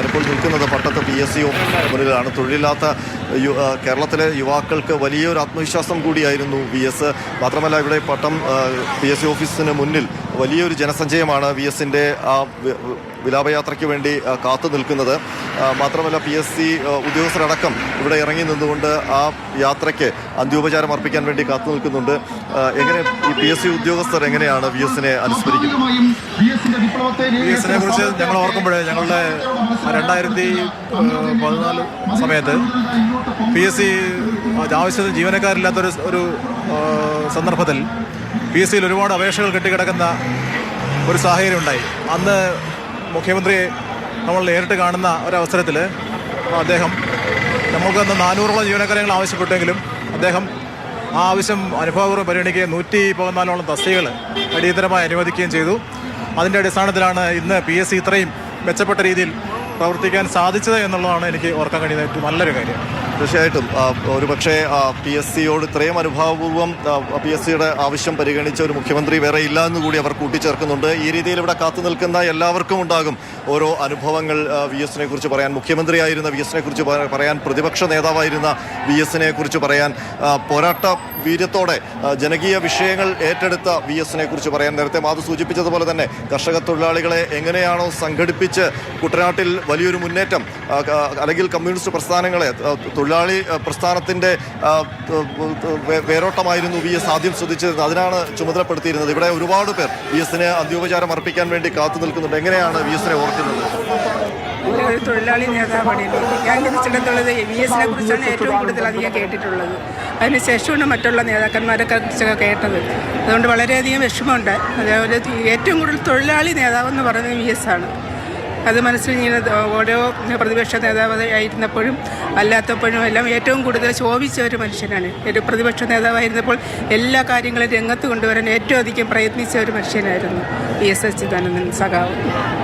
ഞാനിപ്പോൾ നിൽക്കുന്നത് പട്ടത്ത് P S C മുന്നിലാണ്. തൊഴിലില്ലാത്ത കേരളത്തിലെ യുവാക്കൾക്ക് വലിയൊരു ആത്മവിശ്വാസം കൂടിയായിരുന്നു വി എസ്. മാത്രമല്ല ഇവിടെ പട്ടം പി എസ് സി ഓഫീസിന് മുന്നിൽ വലിയൊരു ജനസഞ്ചയമാണ് വി എസിന്റെ ആ വിലാപയാത്രയ്ക്ക് വേണ്ടി കാത്തു നിൽക്കുന്നത്. മാത്രമല്ല പി എസ് സി ഉദ്യോഗസ്ഥരടക്കം ഇവിടെ ഇറങ്ങി നിന്നുകൊണ്ട് ആ യാത്രയ്ക്ക് അന്ത്യോപചാരം അർപ്പിക്കാൻ വേണ്ടി കാത്തു നിൽക്കുന്നുണ്ട്. എങ്ങനെ ഈ പി എസ് സി ഉദ്യോഗസ്ഥർ എങ്ങനെയാണ് വി എസിനെ അനുസ്മരിക്കുന്നത്? പി എസിനെ കുറിച്ച് ഞങ്ങൾ ഓർക്കുമ്പോൾ ഞങ്ങളുടെ രണ്ടായിരത്തി പതിനാല് സമയത്ത് പി എസ് സി ആവശ്യത്തിന് ജീവനക്കാരില്ലാത്തൊരു ഒരു സന്ദർഭത്തിൽ പി എസ് സിയിൽ ഒരുപാട് അപേക്ഷകൾ കെട്ടിക്കിടക്കുന്ന ഒരു സാഹചര്യം ഉണ്ടായി. അന്ന് മുഖ്യമന്ത്രിയെ നമ്മൾ നേരിട്ട് കാണുന്ന ഒരവസരത്തിൽ അദ്ദേഹം നമുക്ക് അന്ന് നാനൂറോളം ജീവനക്കാരങ്ങൾ ആവശ്യപ്പെട്ടെങ്കിലും അദ്ദേഹം ആ ആവശ്യം അനുഭവപൂർവം പരിഗണിക്കുകയും നൂറ്റി പതിനാലോളം തസ്തികകൾ അടിയന്തരമായി അനുവദിക്കുകയും ചെയ്തു. അതിന്റെ അടിസ്ഥാനത്തിലാണ് ഇന്ന് പി എസ് സി ഇത്രയും മെച്ചപ്പെട്ട രീതിയിൽ പ്രവർത്തിക്കാൻ സാധിച്ചത് എന്നുള്ളതാണ് എനിക്ക് ഓർക്കാൻ കഴിയുന്ന ഏറ്റവും നല്ലൊരു കാര്യം. തീർച്ചയായിട്ടും. ഒരു പക്ഷേ പി എസ് സിയോട് ഇത്രയും അനുഭാവപൂർവം പി എസ് സിയുടെ ആവശ്യം പരിഗണിച്ച ഒരു മുഖ്യമന്ത്രി വേറെ ഇല്ല എന്ന് കൂടി അവർ കൂട്ടിച്ചേർക്കുന്നുണ്ട്. ഈ രീതിയിൽ ഇവിടെ കാത്തു നിൽക്കുന്ന എല്ലാവർക്കും ഉണ്ടാകും ഓരോ അനുഭവങ്ങൾ വി എസിനെ കുറിച്ച് പറയാൻ. മുഖ്യമന്ത്രിയായിരുന്ന വി എസിനെ കുറിച്ച് പറയാൻ പ്രതിപക്ഷ നേതാവായിരുന്ന വി എസിനെ കുറിച്ച് പറയാൻ പോരാട്ട വീര്യത്തോടെ ജനകീയ വിഷയങ്ങൾ ഏറ്റെടുത്ത വി എസിനെ കുറിച്ച് പറയാൻ നേരത്തെ മാധു സൂചിപ്പിച്ചതുപോലെ തന്നെ കർഷക തൊഴിലാളികളെ എങ്ങനെയാണോ സംഘടിപ്പിച്ച് കുട്ടനാട്ടിൽ വലിയൊരു മുന്നേറ്റം അല്ലെങ്കിൽ കമ്മ്യൂണിസ്റ്റ് പ്രസ്ഥാനങ്ങളെ തൊഴിലാളി പ്രസ്ഥാനത്തിന്റെ വേരോട്ടമായിരുന്നു വി എസ് ആദ്യം ശ്രദ്ധിച്ചിരുന്നത്. അതിനാണ് ചുമതലപ്പെടുത്തിയിരുന്നത്. ഇവിടെ ഒരുപാട് പേർ വി എസിന് അന്ത്യോപചാരം അർപ്പിക്കാൻ വേണ്ടി കാത്തു നിൽക്കുന്നുണ്ട്. എങ്ങനെയാണ് വി എസിനെ ഓർക്കുന്നത്? ഒരു തൊഴിലാളി നേതാവാണ്. ഞാൻ ജനിച്ചിടത്തുള്ളത് വി എസിനെ കുറിച്ചാണ് ഏറ്റവും കൂടുതൽ അധികം കേട്ടിട്ടുള്ളത്. അതിനുശേഷമാണ് മറ്റുള്ള നേതാക്കന്മാരെ കുറിച്ചൊക്കെ കേട്ടത്. അതുകൊണ്ട് വളരെയധികം വിഷമമുണ്ട്. അതേപോലെ ഏറ്റവും കൂടുതൽ തൊഴിലാളി നേതാവെന്ന് പറയുന്നത് വി എസ് ആണ്. അത് മനസ്സിൽ ഇങ്ങനെ ഓരോ പ്രതിപക്ഷ നേതാവ് ആയിരുന്നപ്പോഴും അല്ലാത്തപ്പോഴും എല്ലാം ഏറ്റവും കൂടുതൽ ശോഭിച്ച ഒരു മനുഷ്യനാണ്. ഒരു പ്രതിപക്ഷ നേതാവായിരുന്നപ്പോൾ എല്ലാ കാര്യങ്ങളും രംഗത്ത് കൊണ്ടുവരാൻ ഏറ്റവും അധികം പ്രയത്നിച്ച ഒരു മനുഷ്യനായിരുന്നു വി എസ് അച്യുതാനന്ദൻ സഖാവ്.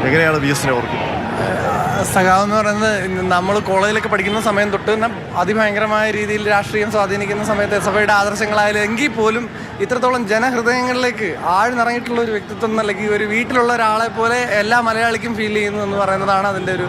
എങ്ങനെയാണ് വി എസിനെ ഓർക്കുന്നത്? സഖാവ് എന്ന് പറയുന്നത് നമ്മൾ കോളേജിലൊക്കെ പഠിക്കുന്ന സമയം തൊട്ട് അതിഭയങ്കരമായ രീതിയിൽ രാഷ്ട്രീയം സ്വാധീനിക്കുന്ന സമയത്ത് എസ് എഫ് ഐയുടെ ആദർശങ്ങളായാലും എങ്കിൽ പോലും ഇത്രത്തോളം ജനഹൃദയങ്ങളിലേക്ക് ആഴ്ന്നിറങ്ങിയിട്ടുള്ള ഒരു വ്യക്തിത്വം എന്നല്ലെങ്കിൽ ഒരു വീട്ടിലുള്ള ഒരാളെ പോലെ എല്ലാ മലയാളിക്കും ഫീൽ ചെയ്യുന്നു എന്ന് പറയുന്നതാണ് അതിന്റെ ഒരു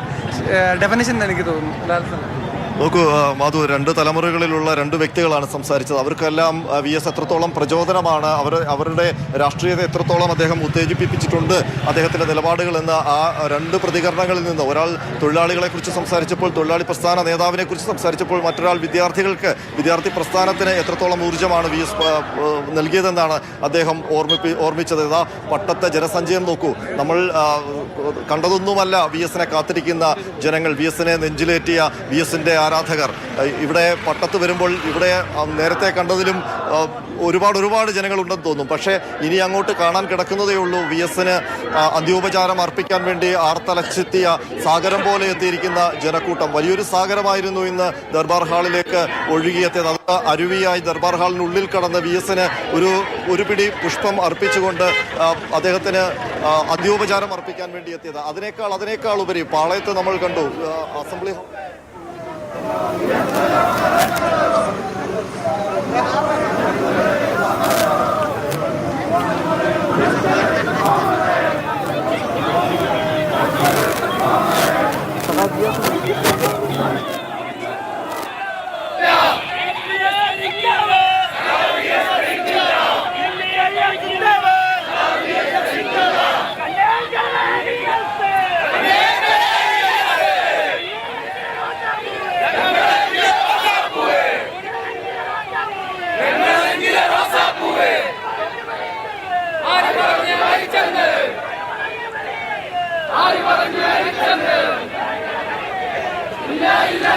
ഡെഫിനിഷൻ എന്ന് എനിക്ക് തോന്നുന്നു. നോക്കൂ മാധു രണ്ട് തലമുറകളിലുള്ള രണ്ട് വ്യക്തികളാണ് സംസാരിച്ചത്. അവർക്കെല്ലാം വി എസ് എത്രത്തോളം പ്രചോദനമാണ് അവർ അവരുടെ രാഷ്ട്രീയത്തെ എത്രത്തോളം അദ്ദേഹം ഉത്തേജിപ്പിച്ചിട്ടുണ്ട് അദ്ദേഹത്തിന്റെ നിലപാടുകൾ എന്ന ആ രണ്ട് പ്രതികരണങ്ങളിൽ നിന്ന്. ഒരാൾ തൊഴിലാളികളെക്കുറിച്ച് സംസാരിച്ചപ്പോൾ തൊഴിലാളി പ്രസ്ഥാന നേതാവിനെക്കുറിച്ച് സംസാരിച്ചപ്പോൾ മറ്റൊരാൾ വിദ്യാർത്ഥികൾക്ക് വിദ്യാർത്ഥി പ്രസ്ഥാനത്തിന് എത്രത്തോളം ഊർജമാണ് വി എസ് നൽകിയതെന്നാണ് അദ്ദേഹം ഓർമ്മിപ്പി ഓർമ്മിച്ചത്. ഇതാ പട്ടത്തെ ജനസഞ്ചയം നോക്കൂ. നമ്മൾ കണ്ടതൊന്നുമല്ല വി എസിനെ കാത്തിരിക്കുന്ന ജനങ്ങൾ. വി എസിനെ നെഞ്ചിലേറ്റിയ വി എസിന്റെ ആരാധകർ. ഇവിടെ പട്ടത്ത് വരുമ്പോൾ ഇവിടെ നേരത്തെ കണ്ടതിലും ഒരുപാട് ഒരുപാട് ജനങ്ങളുണ്ടെന്ന് തോന്നും. പക്ഷേ ഇനി അങ്ങോട്ട് കാണാൻ കിടക്കുന്നതേ ഉള്ളൂ. വി എസിന് അന്ത്യോപചാരം അർപ്പിക്കാൻ വേണ്ടി ആർത്തലച്ചെത്തിയ സാഗരം പോലെ എത്തിയിരിക്കുന്ന ജനക്കൂട്ടം. വലിയൊരു സാഗരമായിരുന്നു ഇന്ന് ദർബാർ ഹാളിലേക്ക് ഒഴുകിയെത്തിയത്. അത് അരുവിയായി ദർബാർ ഹാളിനുള്ളിൽ കടന്ന് വി എസിന് ഒരു ഒരു പിടി പുഷ്പം അർപ്പിച്ചുകൊണ്ട് അദ്ദേഹത്തിന് അന്ത്യോപചാരം അർപ്പിക്കാൻ വേണ്ടി എത്തിയത്. അതിനേക്കാൾ അതിനേക്കാൾ ഉപരി പാളയത്ത് നമ്മൾ കണ്ടു അസംബ്ലി